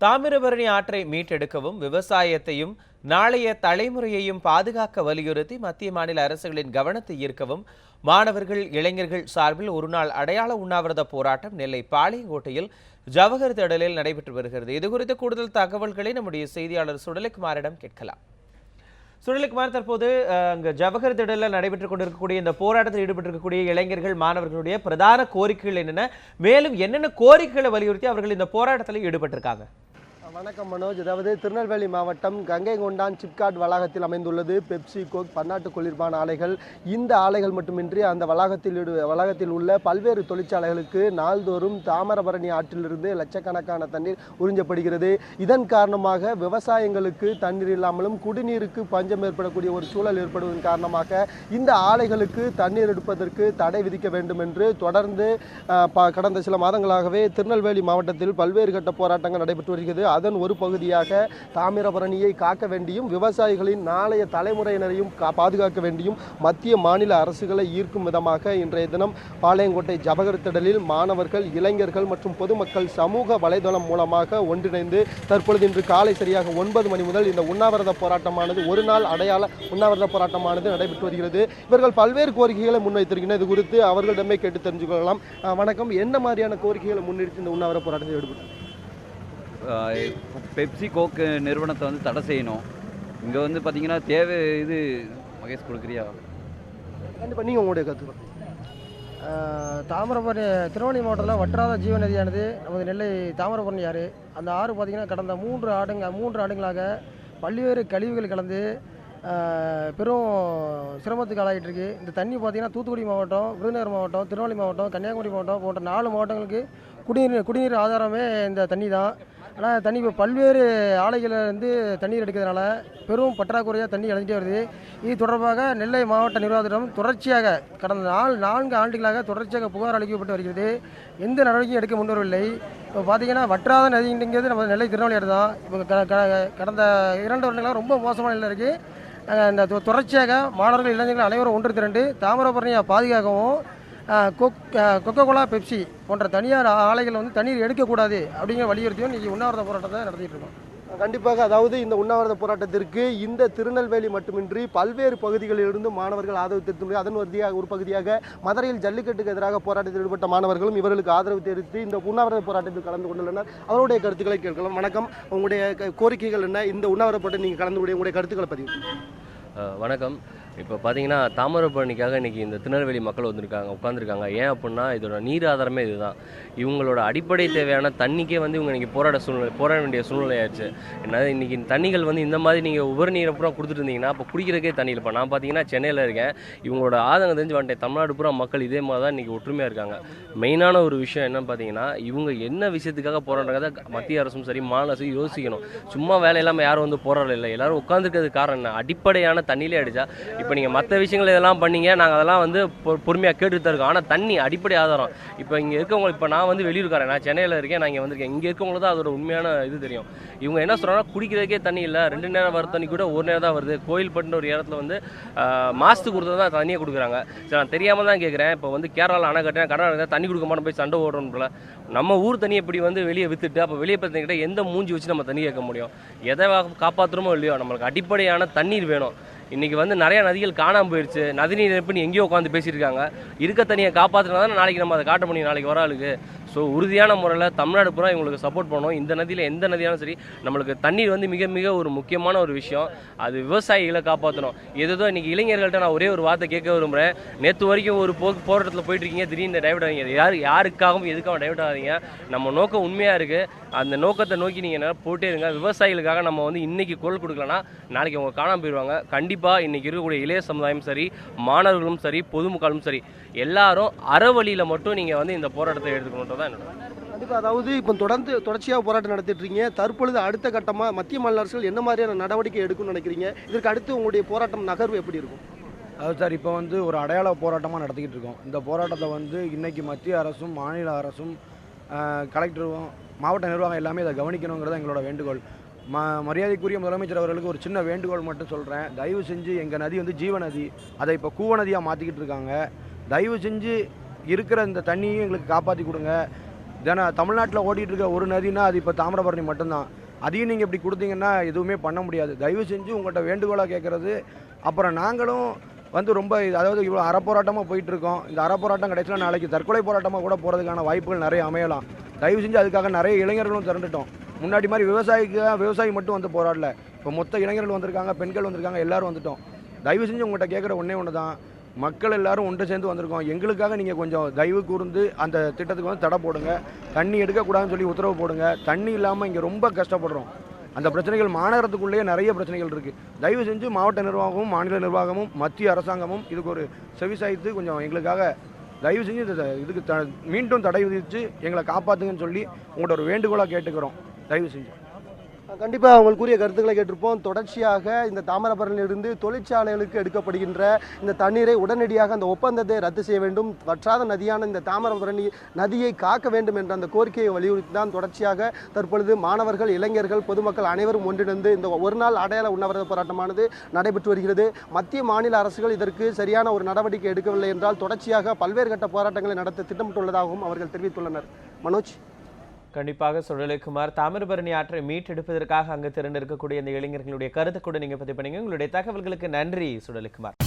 தாமிரபரணி ஆற்றை மீட்டெடுக்கவும் விவசாயத்தையும் நாளைய தலைமுறையையும் பாதுகாக்க வலியுறுத்தி மத்திய மாநில அரசுகளின் கவனத்தை ஈர்க்கவும் மாணவர்கள் இளைஞர்கள் சார்பில் ஒருநாள் அடையாள உண்ணாவிரத போராட்டம் நெல்லை பாளையங்கோட்டையில் ஜவஹர் திடலில் நடைபெற்று வருகிறது. இதுகுறித்த கூடுதல் தகவல்களை நம்முடைய செய்தியாளர் சுடலிக்குமாரிடம் கேட்கலாம். சுடலிக்குமார் தற்போது அஹ், அங்க ஜவஹர் திடலில் நடைபெற்றுக் கொண்டிருக்கக்கூடிய இந்த போராட்டத்தில் ஈடுபட்டிருக்கக்கூடிய இளைஞர்கள் மாணவர்களுடைய பிரதான கோரிக்கைகள் என்னென்ன? மேலும் என்னென்ன கோரிக்கைகளை வலியுறுத்தி அவர்கள் இந்த போராட்டத்தில் ஈடுபட்டிருக்காங்க? வணக்கம் மனோஜ். அதாவது திருநெல்வேலி மாவட்டம் கங்கை கொண்டான் சிப்காட் வளாகத்தில் அமைந்துள்ளது. பெப்சி கோக் பன்னாட்டு குளிர்பான ஆலைகள். இந்த ஆலைகள் மட்டுமின்றி அந்த வளாகத்தில் வளாகத்தில் உள்ள பல்வேறு தொழிற்சாலைகளுக்கு நாள்தோறும் தாமிரபரணி ஆற்றிலிருந்து லட்சக்கணக்கான தண்ணீர் உறிஞ்சப்படுகிறது. இதன் காரணமாக விவசாயங்களுக்கு தண்ணீர் இல்லாமலும் குடிநீருக்கு பஞ்சம் ஏற்படக்கூடிய ஒரு சூழல் ஏற்படுவதன் காரணமாக இந்த ஆலைகளுக்கு தண்ணீர் எடுப்பதற்கு தடை விதிக்க வேண்டும் என்று தொடர்ந்து ப- கடந்த சில மாதங்களாகவே திருநெல்வேலி மாவட்டத்தில் பல்வேறு கட்ட போராட்டங்கள் நடைபெற்று வருகிறது. அதன் ஒரு பகுதியாக தாமிரபரணியை காக்க வேண்டியும் விவசாயிகளின் நாளைய தலைமுறையினரையும் பாதுகாக்க வேண்டியும் மத்திய மாநில அரசுகளை ஈர்க்கும் விதமாக இன்றைய தினம் பாளையங்கோட்டை ஜவஹர் திடலில் மாணவர்கள் இளைஞர்கள் மற்றும் பொதுமக்கள் சமூக வலைதளம் மூலமாக ஒன்றிணைந்து தற்பொழுது இன்று காலை சரியாக ஒன்பது மணி முதல் இந்த உண்ணாவிரத போராட்டமானது ஒரு நாள் அடையாள உண்ணாவிரத போராட்டமானது நடைபெற்று வருகிறது. இவர்கள் பல்வேறு கோரிக்கைகளை முன்வைத்திருக்கின்றனர் இது குறித்து அவர்களிடமே கேட்டு தெரிஞ்சு கொள்ளலாம். வணக்கம். என்ன மாதிரியான கோரிக்கைகளை முன்னிறுத்தி இந்த உண்ணாவிரத போராட்டத்தில் ஈடுபட்டு பெப்சி கோக்கு நிறுவனத்தை வந்து தடை செய்யணும். இங்கே வந்து பார்த்தீங்கன்னா தேவை இது மகேஷ் கொடுக்குறியா? கண்டிப்பாக நீங்கள் உங்களுடைய கற்றுக்கணும் தாமிரபரணி திருவண்ணி மாவட்டத்தில் வற்றாத ஜீவ நதியானது நமது நெல்லை தாமிரபரணி ஆறு. அந்த ஆறு பார்த்திங்கன்னா கடந்த மூன்று ஆண்டுங்க மூன்று ஆண்டுகளாக பல்வேறு கழிவுகள் கலந்து பெரும் சிரமத்துக்கு ஆளாகிட்டு இந்த தண்ணி பார்த்திங்கன்னா தூத்துக்குடி மாவட்டம் விருதுநகர் மாவட்டம் திருநெல்வேலி மாவட்டம் கன்னியாகுமரி மாவட்டம் போன்ற நாலு மாவட்டங்களுக்கு குடிநீர் குடிநீர் ஆதாரமே இந்த தண்ணி தான் ஆனால் தண்ணி இப்போ பல்வேறு ஆலைகளிலிருந்து தண்ணீர் எடுக்கிறதுனால பெரும் பற்றாக்குறையாக தண்ணி இழந்துட்டே வருது. இது தொடர்பாக நெல்லை மாவட்ட நிர்வாகத்திடம் தொடர்ச்சியாக கடந்த நாள் நான்கு ஆண்டுகளாக தொடர்ச்சியாக புகார் அளிக்கப்பட்டு வருகிறது. எந்த நடவடிக்கையும் எடுக்க முன்வரவில்லை. இப்போ பார்த்தீங்கன்னா வற்றாத நதிங்கிறது நம்ம நெல்லை திருநெல்வேலி தான் இப்போ க- கடந்த இரண்டு வருடங்களாக ரொம்ப மோசமான நிலை இருக்குது இந்த தொடர்ச்சியாக மாணவர்கள் இளைஞர்கள் அனைவரும் ஒன்று திரண்டு தாமிரபரணியை பாதுகாக்கவும் கொக் கொக்கோ கோலா பெப்சி போன்ற தனியார் ஆலைகள் வந்து தண்ணீர் எடுக்கக்கூடாது அப்படிங்கிற வலியுறுத்தியும் இன்றைக்கி உண்ணாவிரத போராட்டத்தை நடத்திட்டு இருக்கோம். கண்டிப்பாக அதாவது இந்த உண்ணாவிரத போராட்டத்திற்கு இந்த திருநெல்வேலி மட்டுமின்றி பல்வேறு பகுதிகளிலிருந்து மாணவர்கள் ஆதரவு தெரிவித்து அதன் வரியாக ஒரு பகுதியாக மதுரையில் ஜல்லிக்கட்டுக்கு எதிராக போராட்டத்தில் ஈடுபட்ட மாணவர்களும் இவர்களுக்கு ஆதரவு தெரிவித்து இந்த உண்ணாவிரத போராட்டத்தில் கலந்து கொண்டுள்ளனர். அவருடைய கருத்துக்களை கேட்கலாம். வணக்கம். உங்களுடைய கோரிக்கைகள் என்ன? இந்த உண்ணாவிரத போராட்டம் நீங்கள் கலந்து உங்களுடைய கருத்துக்களை பதிவு வணக்கம். இப்போ பார்த்தீங்கன்னா தாமிரபரணிக்காக இன்றைக்கி இந்த திருநெல்வேலி மக்கள் வந்திருக்காங்க உட்காந்துருக்காங்க ஏன் அப்படின்னா இதோட நீர் ஆதாரமே இதுதான். இவங்களோட அடிப்படை தேவையான தண்ணிக்கே வந்து இவங்க இன்றைக்கி போராட சூழ்நிலை போராட வேண்டிய சூழ்நிலை ஆயிடுச்சு என்ன இன்றைக்கி தண்ணிகள் வந்து இந்த மாதிரி நீங்கள் உபரி நீரை பூரா கொடுத்துட்டு இருந்தீங்கன்னா அப்போ குடிக்கிறதுக்கே தண்ணி இல்லை. இப்போ நான் பார்த்தீங்கன்னா சென்னையில் இருக்கேன். இவங்களோட ஆதங்கம் தெரிஞ்சு வந்துட்டேன். தமிழ்நாடு பூரா மக்கள் இதே மாதிரி தான் இன்றைக்கி ஒற்றுமையாக இருக்காங்க. மெயினான ஒரு விஷயம் என்னன்னு பார்த்தீங்கன்னா இவங்க என்ன விஷயத்துக்காக போராடுறத மத்திய அரசும் சரி மாநில அரசும் யோசிக்கணும். சும்மா வேலை இல்லாமல் யாரும் வந்து போராடல. இல்லை எல்லாரும் உட்காந்துருக்கிறது காரணம் என்ன? அடிப்படையான தண்ணியிலே அடித்தா இப்போ நீங்கள் மற்ற விஷயங்கள் இதெல்லாம் பண்ணீங்க நாங்கள் அதெல்லாம் வந்து பொ- பொறுமையாக கேட்டுட்டு தான் இருக்கோம் ஆனால் தண்ணி அடிப்படை ஆதாரம். இப்போ இங்கே இருக்கவங்க இப்போ நான் வந்து வெளியூர்காரன். நான் சென்னையில் இருக்கேன் நான் இங்கே வந்திருக்கேன். இங்கே இருக்கவங்களுக்கு தான் அதோட உண்மையான இது தெரியும். இவங்க என்ன சொல்கிறாங்கன்னா குடிக்கிறதுக்கே தண்ணி இல்லை. ரெண்டு நேரம் வர தண்ணி கூட ஒரு நேரம் தான் வருது. கோயில்பட்டுன்னு ஒரு இடத்துல வந்து மாதத்துக்கு மாசத்துக்கு கொடுத்தது தான் தண்ணியை கொடுக்குறாங்க. சரி நான் தெரியாமல் தான் கேட்குறேன் இப்போ வந்து கேரளாவில் அணை கட்டுறேன் கர்நாடகா தண்ணி கொடுக்க மாட்டோம் போய் சண்டை ஓடுறோம்ல நம்ம ஊர் தண்ணி எப்படி வந்து வெளியே வித்துட்டு அப்போ வெளியே பார்த்துக்கிட்ட எந்த மூஞ்சி வச்சு நம்ம தண்ணி கேட்க முடியும்? எதை காப்பாற்றுறோமோ இல்லையோ நம்மளுக்கு அடிப்படையான தண்ணீர் வேணும். இன்றைக்கி வந்து நிறையா நதிகள் காணாமல் போயிடுச்சு நதிநீர் எப்படி எங்கேயோ உட்காந்து பேசியிருக்காங்க இருக்க தண்ணியை காப்பாற்றினா தான் நாளைக்கு நம்ம அதை காட்ட முடியும். நாளைக்கு வர ஆளுக்கு. ஸோ உறுதியான முறையில் தமிழ்நாடு பூரா இவங்களுக்கு சப்போர்ட் பண்ணணும் இந்த நதியில் எந்த நதியாலும் சரி நம்மளுக்கு தண்ணீர் வந்து மிக மிக ஒரு முக்கியமான ஒரு விஷயம். அது விவசாயிகளை காப்பாற்றணும் ஏதோ இன்றைக்கி இளைஞர்கள்ட்ட நான் ஒரே ஒரு வார்த்தை கேட்க விரும்புகிறேன் நேற்று வரைக்கும் ஒரு போ போராட்டத்தில் போயிட்டு இருக்கீங்க திடீர்னு டைவர்ட் ஆகிங்க யார் யாருக்காகவும் எதுக்காகவும் டைவர்ட் ஆகாதீங்க. நம்ம நோக்கம் உண்மையாக இருக்குது அந்த நோக்கத்தை நோக்கி நீங்கள் என்ன போட்டே இருங்க. விவசாயிகளுக்காக நம்ம வந்து இன்னைக்கு குரல் கொடுக்கலன்னா நாளைக்கு அவங்க காணாமல் போயிடுவாங்க கண்டிப்பாக இன்றைக்கி இருக்கக்கூடிய இளைய சமுதாயம் சரி மாணவர்களும் சரி பொதுமக்களும் சரி எல்லாரும் அறவழியில் மட்டும் நீங்கள் வந்து இந்த போராட்டத்தை எடுத்துக்கணுன்றது தான் என்னோட கண்டிப்பாக அதாவது இப்போ தொடர்ந்து தொடர்ச்சியாக போராட்டம் நடத்திட்டு இருக்கீங்க. தற்பொழுது அடுத்த கட்டமாக மத்திய மாநில அரசுகள் என்ன மாதிரியான நடவடிக்கை எடுக்கும்னு நினைக்கிறீங்க? இதற்கு அடுத்து உங்களுடைய போராட்டம் நகர்வு எப்படி இருக்கும்? அது சார் இப்போ வந்து ஒரு அடையாள போராட்டமாக நடத்திக்கிட்டு இருக்கோம். இந்த போராட்டத்தை வந்து இன்னைக்கு மத்திய அரசும் மாநில அரசும் கலெக்டரும் மாவட்ட நிர்வாகம் எல்லாமே இதை கவனிக்கணுங்கிறது எங்களோட வேண்டுகோள். ம மரியாதைக்குரிய முதலமைச்சர் அவர்களுக்கு ஒரு சின்ன வேண்டுகோள் மட்டும் சொல்கிறேன் தயவு செஞ்சு எங்கள் நதி வந்து ஜீவ நதி அதை இப்போ கூவ நதியாக மாற்றிக்கிட்டு இருக்காங்க. தயவு செஞ்சு இருக்கிற இந்த தண்ணியும் எங்களுக்கு காப்பாற்றி கொடுங்க. ஏன்னா தமிழ்நாட்டில் ஓடிட்டு இருக்க ஒரு நதினா அது இப்போ தாமிரபரணி மட்டும்தான். அதையும் நீங்கள் இப்படி கொடுத்தீங்கன்னா எதுவுமே பண்ண முடியாது. தயவு செஞ்சு உங்கள்கிட்ட வேண்டுகோளாக கேட்குறது அப்புறம் நாங்களும் வந்து ரொம்ப அதாவது இவ்வளோ அறப்போராட்டமாக போயிட்டுருக்கோம். இந்த அறப்போராட்டம் கிடைச்சினா நாளைக்கு தற்கொலை போராட்டமாக கூட போகிறதுக்கான வாய்ப்புகள் நிறைய அமையலாம். தயவு செஞ்சு அதுக்காக நிறைய இளைஞர்களும் திரண்டுட்டோம். முன்னாடி மாதிரி விவசாயிக்கு விவசாயி மட்டும் வந்து போராடல. இப்போ மொத்த இளைஞர்கள் வந்திருக்காங்க பெண்கள் வந்திருக்காங்க எல்லோரும் வந்துட்டோம். தயவு செஞ்சு உங்கள்கிட்ட கேட்குற ஒன்றே ஒன்று தான் மக்கள் எல்லாரும் ஒன்று சேர்ந்து வந்திருக்கோம். எங்களுக்காக நீங்கள் கொஞ்சம் தயவு கூர்ந்து அந்த திட்டத்துக்கு வந்து தடை போடுங்க. தண்ணி எடுக்கக்கூடாதுன்னு சொல்லி உத்தரவு போடுங்க. தண்ணி இல்லாமல் இங்கே ரொம்ப கஷ்டப்படுறோம். அந்த பிரச்சனைகள் மாநகரத்துக்குள்ளேயே நிறைய பிரச்சனைகள் இருக்குது தயவு செஞ்சு மாவட்ட நிர்வாகமும் மாநில நிர்வாகமும் மத்திய அரசாங்கமும் இதுக்கு ஒரு செவிசாய்த்து கொஞ்சம் எங்களுக்காக தயவு செஞ்சு இந்த இதுக்கு த மீண்டும் தடை விதித்து எங்களை காப்பாற்றுங்கன்னு சொல்லி உங்கள்கிட்ட ஒரு வேண்டுகோளாக கேட்டுக்கிறோம். தயவு செஞ்சு. கண்டிப்பாக அவங்களுக்குரிய கூறிய கருத்துக்களை கேட்டிருப்போம். தொடர்ச்சியாக இந்த தாமிரபரணியிலிருந்து தொழிற்சாலைகளுக்கு எடுக்கப்படுகின்ற இந்த தண்ணீரை உடனடியாக அந்த ஒப்பந்தத்தை ரத்து செய்ய வேண்டும். வற்றாத நதியான இந்த தாமிரபரணி நதியை காக்க வேண்டும் என்ற அந்த கோரிக்கையை வலியுறுத்தி தான் தொடர்ச்சியாக தற்பொழுது மாணவர்கள் இளைஞர்கள் பொதுமக்கள் அனைவரும் ஒன்றிணைந்து இந்த ஒரு நாள் அடையாள உண்ணாவிரத போராட்டமானது நடைபெற்று வருகிறது. மத்திய மாநில அரசுகள் இதற்கு சரியான ஒரு நடவடிக்கை எடுக்கவில்லை என்றால் தொடர்ச்சியாக பல்வேறு கட்ட போராட்டங்களை நடத்த திட்டமிட்டுள்ளதாகவும் அவர்கள் தெரிவித்துள்ளனர். மனோஜ்? கண்டிப்பாக சுழலைக்குமார் தாமிரபரணி ஆற்றை மீட்டெடுப்பதற்காக அங்கு திரண்டிருக்கக்கூடிய இந்த இளைஞர்களுடைய கருத்தை கூட நீங்க பதிவு பண்ணீங்க. உங்களுடைய தகவல்களுக்கு நன்றி சுழலைக்குமார்